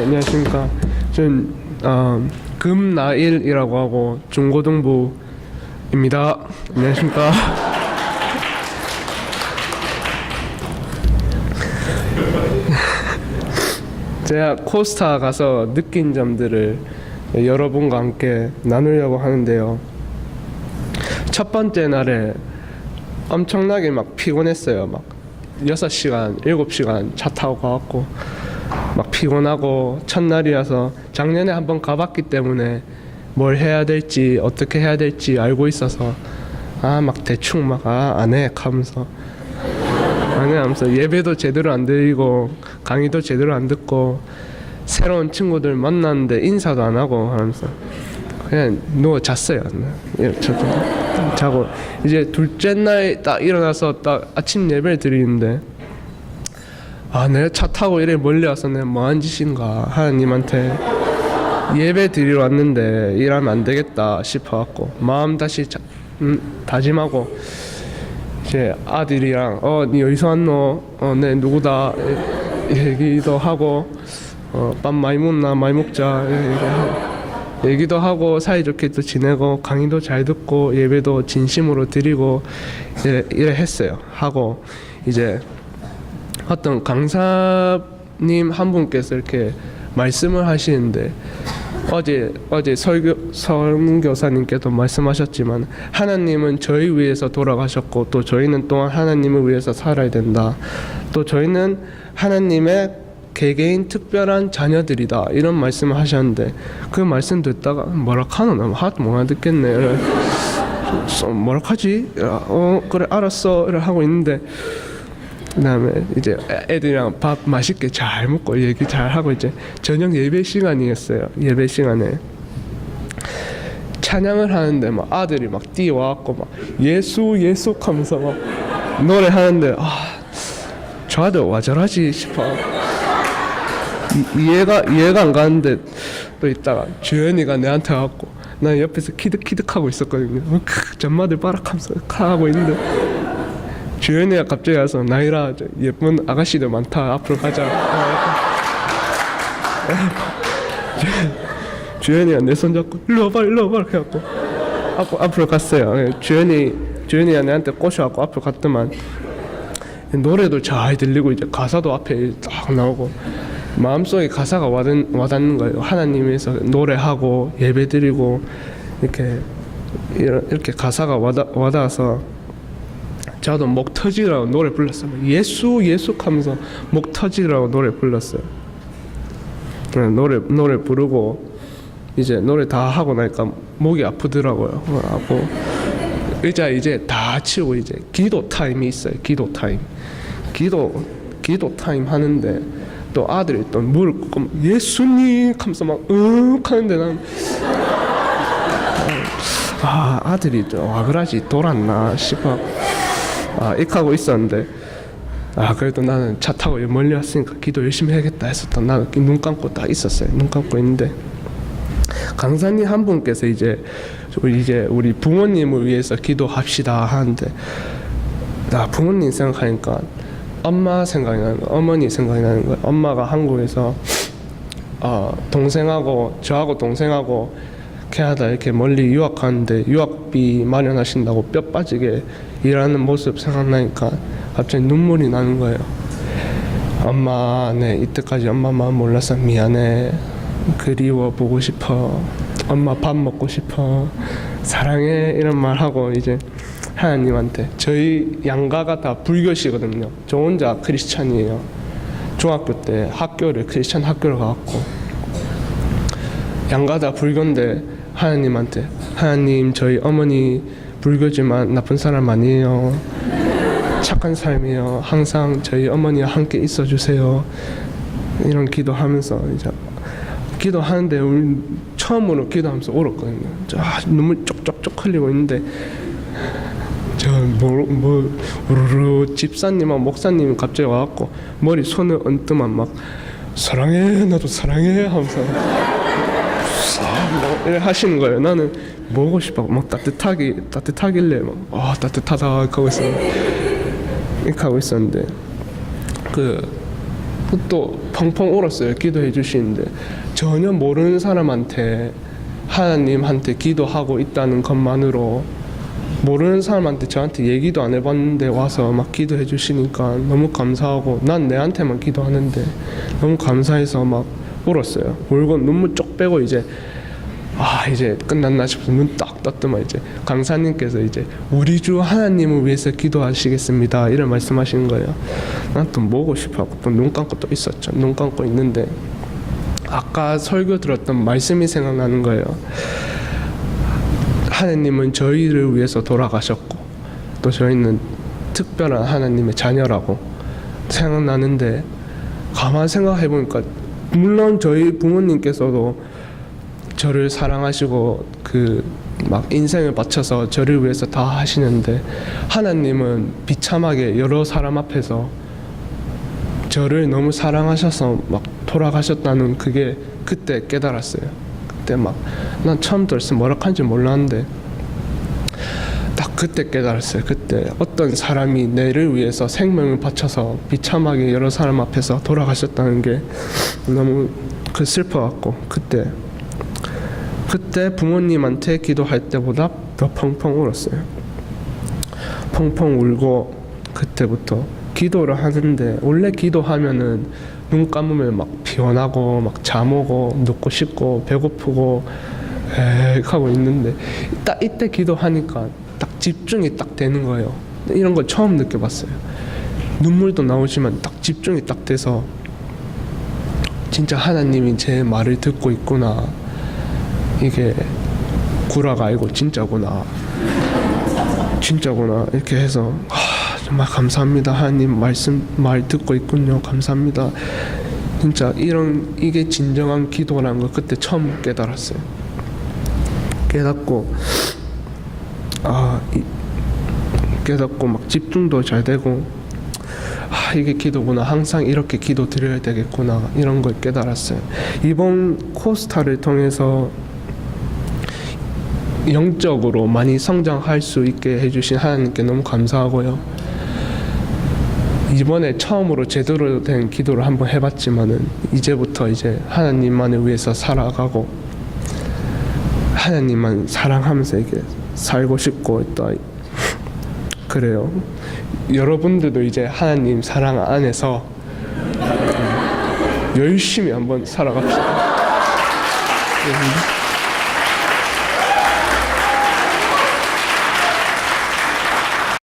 안녕하십니까. 저는 어, 금나일이라고 하고 중고등부입니다. 안녕하십니까. 제가 코스타 가서 느낀 점들을 여러분과 함께 나누려고 하는데요. 첫 번째 날에 엄청나게 막 피곤했어요. 막 6시간, 7시간 차 타고 가갖고 막 피곤하고 첫날이라서 작년에 한번 가봤기 때문에 뭘 해야 될지 어떻게 해야 될지 알고 있어서 아 막 대충 막 아 안해 하면서 안해 하면서 예배도 제대로 안 드리고 강의도 제대로 안 듣고 새로운 친구들 만났는데 인사도 안 하고 하면서 그냥 누워 잤어요. 예, 저도 자고 이제 둘째 날 딱 일어나서 딱 아침 예배를 드리는데 아 내가 차 타고 이래 멀리 와서 내가 뭐한 짓인가 하나님한테 예배 드리러 왔는데 일하면 안 되겠다 싶어갖고 마음 다시 자, 음, 다짐하고 이제 아들이랑 어니 어디서 왔노? 어내 누구다? 얘기도 하고 어밥 많이 먹나? 많이 먹자. 얘기하고. 얘기도 하고 사이좋게 또 지내고 강의도 잘 듣고 예배도 진심으로 드리고 이래, 이래 했어요. 하고 이제 어떤 강사님 한 분께서 이렇게 말씀을 하시는데 어제 어제 설교 설교사님께도 말씀하셨지만 하나님은 저희 위해서 돌아가셨고 또 저희는 또한 하나님을 위해서 살아야 된다. 또 저희는 하나님의 개개인 특별한 자녀들이다 이런 말씀을 하셨는데 그 말씀 듣다가 뭐라 카노 나 하도 못. 이래. 뭐라 하지? 어 그래 알았어. 하고 있는데 그다음에 이제 애들이랑 밥 맛있게 잘 먹고 얘기 잘 하고 이제 저녁 예배 시간이었어요. 예배 시간에 찬양을 하는데 막 아들이 막 뛰어와갖고 막 예수 예수 하면서 막 노래하는데 아저 아들 와 저러지 싶어 이, 이해가 이해가 안 가는데 또 있다가 주연이가 내한테 와갖고 난 옆에서 키득키득 하고 있었거든요. 어, 크, 전마들 바락하면서 카 하고 있는데 주연이가 갑자기 와서 나이라 저 예쁜 아가씨들 많다. 앞으로 가자. 주연이가 내 손 잡고 일로 와봐 일로 와봐 이렇게 해갖고. 앞, 앞으로 갔어요. 예, 주연이 주연이가 내한테 꼬셔갖고 앞으로 갔더만 노래도 잘 들리고 이제 가사도 앞에 딱 나오고 마음속에 가사가 와닿, 와닿는 거예요. 하나님에서 노래하고 예배드리고 이렇게 이렇게 가사가 와닿, 와닿아서 저도 목 터지라고 노래 불렀어요. 예수 예수 하면서 목 터지라고 노래 불렀어요. 네, 노래 노래 부르고 이제 노래 다 하고 나니까 목이 아프더라고요. 어, 하고 의자 이제 다 치우고 이제 기도 타임이 있어요. 기도 타임. 기도 기도 타임 하는데 또 아들이 또 무릎 꿇고 예수님 하면서 막응 하는데 난 아, 아들이 와 그러지 돌았나 싶어. 아, 익하고 있었는데. 아 그래도 나는 차 타고 멀리 왔으니까 기도 열심히 해야겠다 했었다 나는 눈 감고 딱 있었어요. 눈 감고 있는데. 강사님 한 분께서 이제 이제 우리 부모님을 위해서 기도합시다 하는데 나 부모님 생각하니까 엄마 생각이 나는 거야. 어머니 생각이 나는 거야. 엄마가 한국에서 어, 동생하고 저하고 동생하고 캐나다 이렇게 멀리 유학하는데 유학비 마련하신다고 뼈 빠지게 일하는 모습 생각나니까 갑자기 눈물이 나는 거예요. 엄마, 네 이때까지 엄마 마음 몰라서 미안해. 그리워 보고 싶어. 엄마 밥 먹고 싶어. 사랑해 이런 말 하고 이제 하나님한테 저희 양가가 다 불교시거든요. 저 혼자 크리스찬이에요. 중학교 때 학교를 크리스찬 학교를 가갖고 양가 다 불교인데 하나님한테. 하나님 저희 어머니 불교지만 나쁜 사람 아니에요. 착한 삶이에요. 항상 저희 어머니와 함께 있어 주세요. 이런 기도하면서 이제 기도하는데 우리 처음으로 기도하면서 울었거든요. 아, 눈물 쪽쪽쪽 흘리고 있는데 저뭐 뭐, 우르르 집사님하고 목사님이 갑자기 와갖고 머리 손을 얹더만 막 사랑해 나도 사랑해 하면서 뭐 이래 하시는 거예요. 나는 먹고 싶어. 막 따뜻하게 따뜻하길래 막 아 따뜻하다 하고 있었는데 이렇게 하고 있었는데 그또 펑펑 울었어요. 기도해 주시는데 전혀 모르는 사람한테 하나님한테 기도하고 있다는 것만으로 모르는 사람한테 저한테 얘기도 안 해봤는데 와서 막 기도해 주시니까 너무 감사하고 난 내한테만 기도하는데 너무 감사해서 막 울었어요. 울고 눈물 쪽 빼고 이제 아 이제 끝났나 싶어서 눈 딱 떴더만 이제 강사님께서 이제 우리 주 하나님을 위해서 기도하시겠습니다 이런 말씀하시는 거예요. 난또 보고 싶어갖고 또 눈 감고 또 있었죠. 눈 감고 있는데 아까 설교 들었던 말씀이 생각나는 거예요. 하나님은 저희를 위해서 돌아가셨고 또 저희는 특별한 하나님의 자녀라고 생각나는데 가만 생각해 보니까 물론 저희 부모님께서도 저를 사랑하시고 그 막 인생을 바쳐서 저를 위해서 다 하시는데 하나님은 비참하게 여러 사람 앞에서 저를 너무 사랑하셔서 막 돌아가셨다는 그게 그때 깨달았어요. 그때 막 난 처음 들었을 때 뭐라 한지 몰랐는데 딱 그때 깨달았어요. 그때 어떤 사람이 내를 위해서 생명을 바쳐서 비참하게 여러 사람 앞에서 돌아가셨다는 게 너무 그 슬퍼갖고 그때 그때 부모님한테 기도할 때보다 더 펑펑 울었어요. 펑펑 울고 그때부터 기도를 하는데 원래 기도하면은 눈 감으면 막 피곤하고 막 잠 오고 눕고 싶고 배고프고 에익 하고 있는데 딱 이때 기도하니까 딱 집중이 딱 되는 거예요. 이런 걸 처음 느껴봤어요. 눈물도 나오지만 딱 집중이 딱 돼서 진짜 하나님이 제 말을 듣고 있구나. 이게 구라가 아니고 진짜구나. 진짜구나. 이렇게 해서 하, 정말 감사합니다. 하나님 말씀 말 듣고 있군요. 감사합니다. 진짜 이런 이게 진정한 기도라는 걸 그때 처음 깨달았어요. 깨닫고 아 이, 깨닫고 막 집중도 잘 되고 아 이게 기도구나. 항상 이렇게 기도 드려야 되겠구나. 이런 걸 깨달았어요. 이번 코스타를 통해서 영적으로 많이 성장할 수 있게 해주신 하나님께 너무 감사하고요. 이번에 처음으로 제대로 된 기도를 한번 해봤지만은 이제부터 이제 하나님만을 위해서 살아가고 하나님만 사랑하면서 이렇게 살고 싶고 또 그래요. 여러분들도 이제 하나님 사랑 안에서 열심히 한번 살아갑시다.